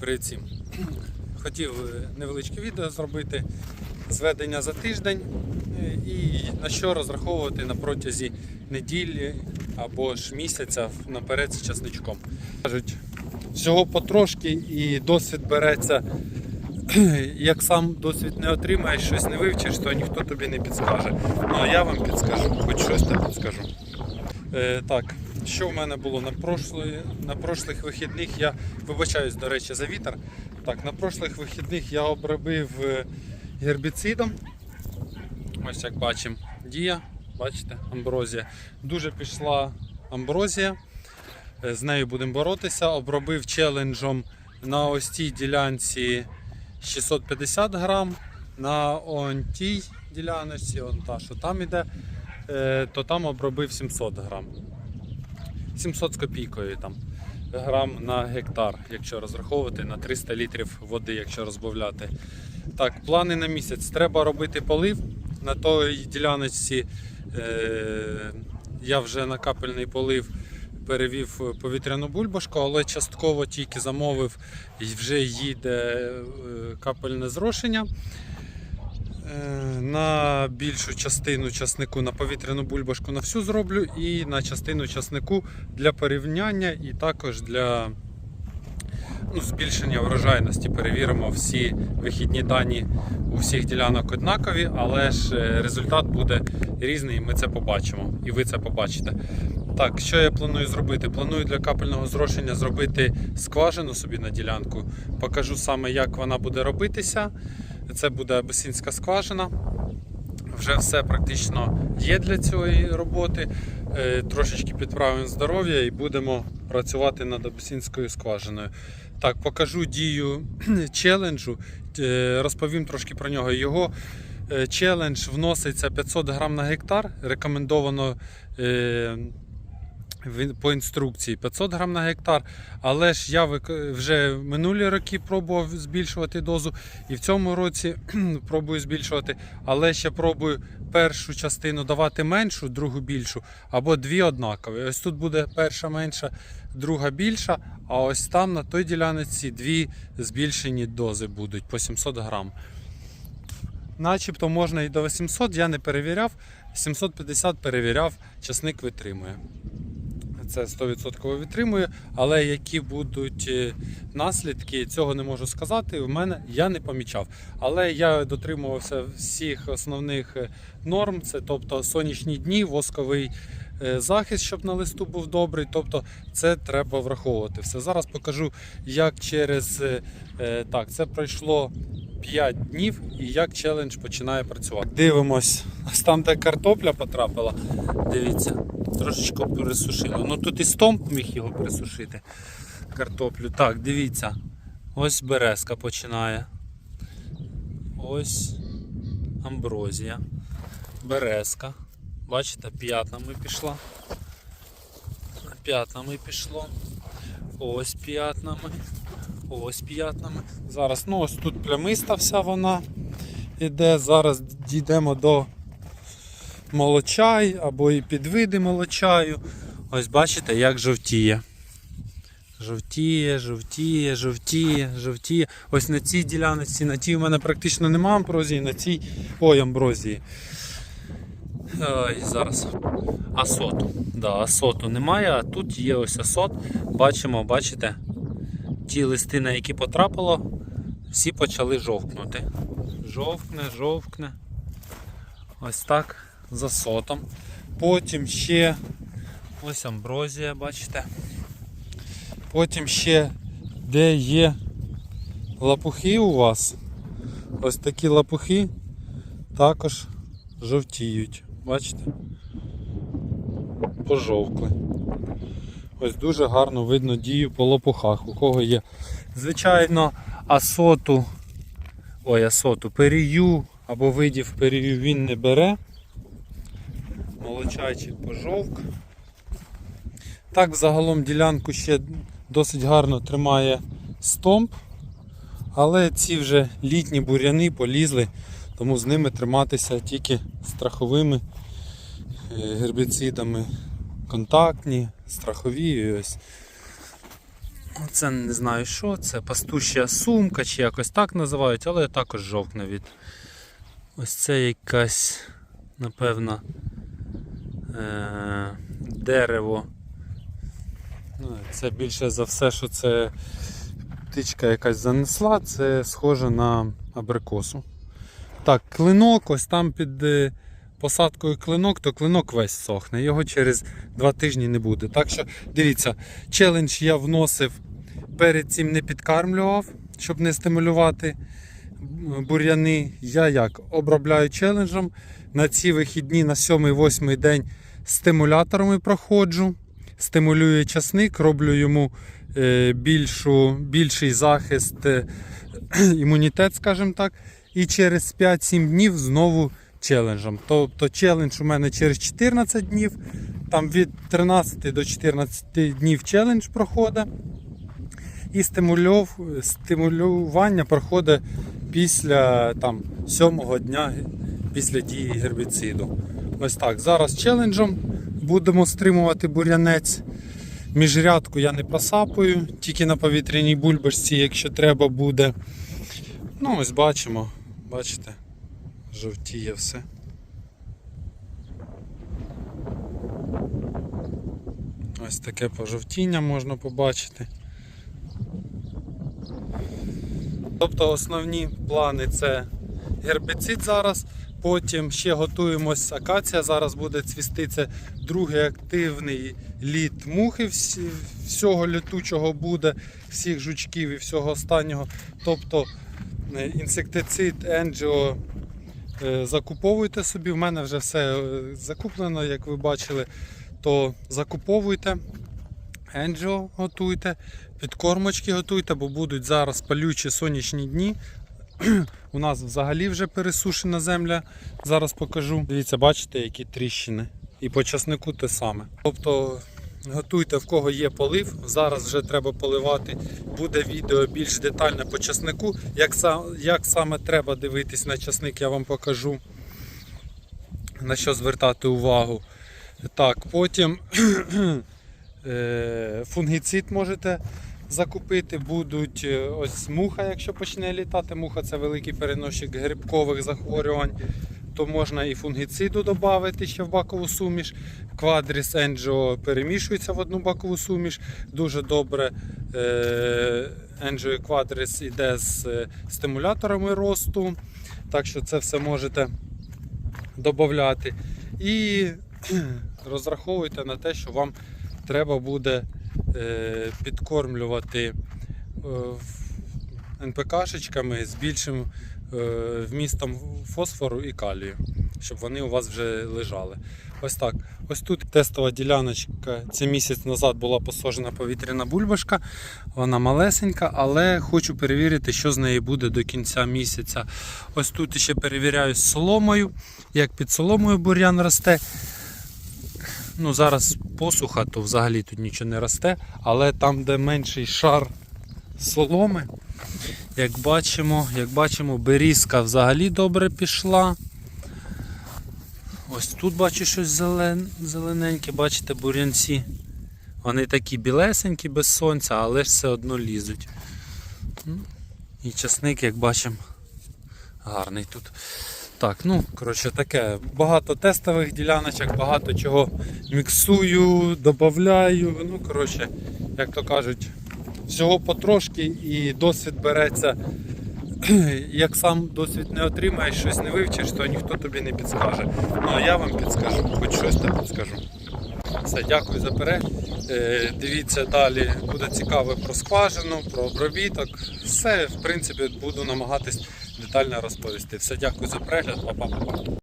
Привіт всім. Хотів е, невеличке відео зробити зведення за тиждень е, і на що розраховувати на протязі неділі або ж місяця наперед з часничком. Кажуть, всього потрошки і досвід береться. Як сам досвід не отримаєш, щось не вивчиш, то ніхто тобі не підскаже. Ну а я вам підскажу, хоч щось та підскажу. Е, так, що в мене було на прошлої, на прошлих вихідних, я вибачаюсь, до речі, за вітер. Так, на прошлих вихідних я обробив е, гербіцидом. Ось як бачимо, дія, бачите, амброзія. Дуже пішла амброзія. Е, З нею будемо боротися. Обробив челенджом на ось цій ділянці 650 грам. На он тій діляночці, он та, що там іде, е, то там обробив 700 грам. 700 з копійкою там грам на гектар, якщо розраховувати на 300 літрів води, якщо розбавляти. Так, плани на місяць. Треба робити полив. На той діляночці е, я вже на капельний полив перевів повітряну бульбашку, але частково тільки замовив і вже їде е, капельне зрошення. Е, На більшу частину часнику на повітряну бульбашку на всю зроблю і на частину часнику для порівняння і також для ну, збільшення врожайності. Перевіримо всі вихідні дані у всіх ділянок однакові, але ж е, результат буде різний, ми це побачимо. І ви це побачите. Так, що я планую зробити? Планую для капельного зрошення зробити скважину собі на ділянку. Покажу саме, як вона буде робитися. Це буде абесинська скважина. Вже все практично є для цієї роботи. Е, Трошечки підправимо здоров'я і будемо працювати над абесинською скважиною. Так, покажу дію челенджу, е, розповім трошки про нього. Його е, челендж вноситься 500 грам на гектар. Рекомендовано по інструкції 500 грам на гектар. Але ж я вже минулі роки пробував збільшувати дозу, і в цьому році пробую збільшувати. Але ще пробую першу частину давати меншу, другу більшу, або дві однакові. Ось тут буде перша менша, друга більша. А ось там на той ділянці дві збільшені дози будуть по 700 грам. Начебто можна і до 800, я не перевіряв. 750 перевіряв, часник витримує. Це 100% витримує, але які будуть е, наслідки, цього не можу сказати. У мене я не помічав. Але я дотримувався всіх основних е, норм, це тобто сонячні дні, восковий е, захист, щоб на листу був добрий. Тобто це треба враховувати. Все зараз покажу, як через так, це пройшло 5 днів і як челендж починає працювати. Дивимось, ось там, де картопля потрапила. Дивіться, трошечки пересушило. Ну тут і стомп міг його пересушити. Картоплю. Так, дивіться. Ось березка починає. Ось амброзія. Березка. Бачите, п'ятнами пішла. П'ятнами пішло. Ось п'ятнами. Ось п'ятнами. Зараз, ну ось тут плямиста вся вона іде. Зараз дійдемо до молочай або і підвиди молочаю. Ось бачите, як жовтіє. Жовтіє, жовтіє, жовтіє, жовтіє. Ось на цій ділянці, на тій у мене практично немає амброзії, на цій. Ой, амброзії. Ой, зараз. Асоту. Да, асоту немає, а тут є ось асот. Бачимо, бачите, ті листи, на які потрапило, всі почали жовкнути. Жовкне, жовкне. Ось так з асотом. Потім ще ось амброзія, бачите. Потім ще де є лапухи у вас. Ось такі лапухи також жовтіють. Бачите? Пожовкли. Ось дуже гарно видно дію по лопухах, у кого є. Звичайно, асоту, ой, асоту, перію або видів перію він не бере. Молочайчик пожовк. Так, загалом ділянку ще досить гарно тримає стомп, але ці вже літні буряни полізли, тому з ними триматися тільки страховими е, гербіцидами контактні, страхові. Ось. Це не знаю що, це пастуща сумка чи якось так називають, але також жовкне від. Ось це якась, напевно, дерево. Ну, це більше за все, що це птичка якась занесла, це схоже на абрикосу. Так, клинок, ось там під е, посадкою клинок, то клинок весь сохне. Його через два тижні не буде. Так що дивіться, челендж я вносив перед цим не підкармлював, щоб не стимулювати бур'яни. Я як обробляю челенджем. На ці вихідні на 7-8 день стимуляторами проходжу. Стимулюю часник, роблю йому е, більшу, більший захист, е, імунітет, скажімо так. І через 5-7 днів знову челенджем. Тобто челендж у мене через 14 днів, там від 13 до 14 днів челендж проходить. І стимулювання проходить після там, 7 дня після дії гербіциду. Ось так. Зараз челенджем будемо стримувати бур'янець. Міжрядку я не просапую, тільки на повітряній бульбашці, якщо треба буде. Ну, ось бачимо, бачите, жовтіє все. Ось таке пожовтіння можна побачити. Тобто основні плани це гербіцид зараз, потім ще готуємось акація, зараз буде цвісти це другий активний літ мухи, всього літучого буде, всіх жучків і всього останнього. Тобто е, інсектицид Енджіо закуповуйте собі. В мене вже все е, закуплено, як ви бачили, то закуповуйте. Енджіо готуйте, підкормочки готуйте, бо будуть зараз палючі сонячні дні. У нас взагалі вже пересушена земля. Зараз покажу. Дивіться, бачите, які тріщини. І по часнику те саме. Тобто готуйте, в кого є полив. Зараз вже треба поливати. Буде відео більш детальне по часнику. Як, як саме треба дивитись на часник, я вам покажу. На що звертати увагу. Так, потім фунгіцид можете закупити. Будуть е, ось муха, якщо почне літати. Муха це великий переносчик грибкових захворювань. То можна і фунгіциду додати ще в бакову суміш. Квадріс Енджо перемішується в одну бакову суміш. Дуже добре Енджо Квадріс іде з е, стимуляторами росту. Так що це все можете додати. І розраховуйте на те, що вам треба буде е, підкормлювати е, НПКшечками з більшим е, вмістом фосфору і калію, щоб вони у вас вже лежали. Ось так. Ось тут тестова діляночка. Це місяць назад була посаджена повітряна бульбашка. Вона малесенька, але хочу перевірити, що з неї буде до кінця місяця. Ось тут ще перевіряю з соломою. Як під соломою бур'ян росте. Ну, зараз посуха, то взагалі тут нічого не росте, але там, де менший шар соломи, як бачимо, як бачимо, берізка взагалі добре пішла. Ось тут бачу щось зелен, зелененьке, бачите, бурянці. Вони такі білесенькі без сонця, але ж все одно лізуть. Ну, І часник, як бачимо, гарний тут. Так, ну, коротше, таке. Багато тестових діляночок, багато чого міксую, додаю. Ну, коротше, як то кажуть, всього потрошки і досвід береться. Як сам досвід не отримаєш, щось не вивчиш, то ніхто тобі не підскаже. Ну а я вам підскажу, хоч щось то підскажу. Все, дякую за перегляд. Е, Дивіться далі, буде цікаво про скважину, про обробіток. Все, в принципі, буду намагатись детально розповісти. Все, дякую за перегляд, па-па-па-па.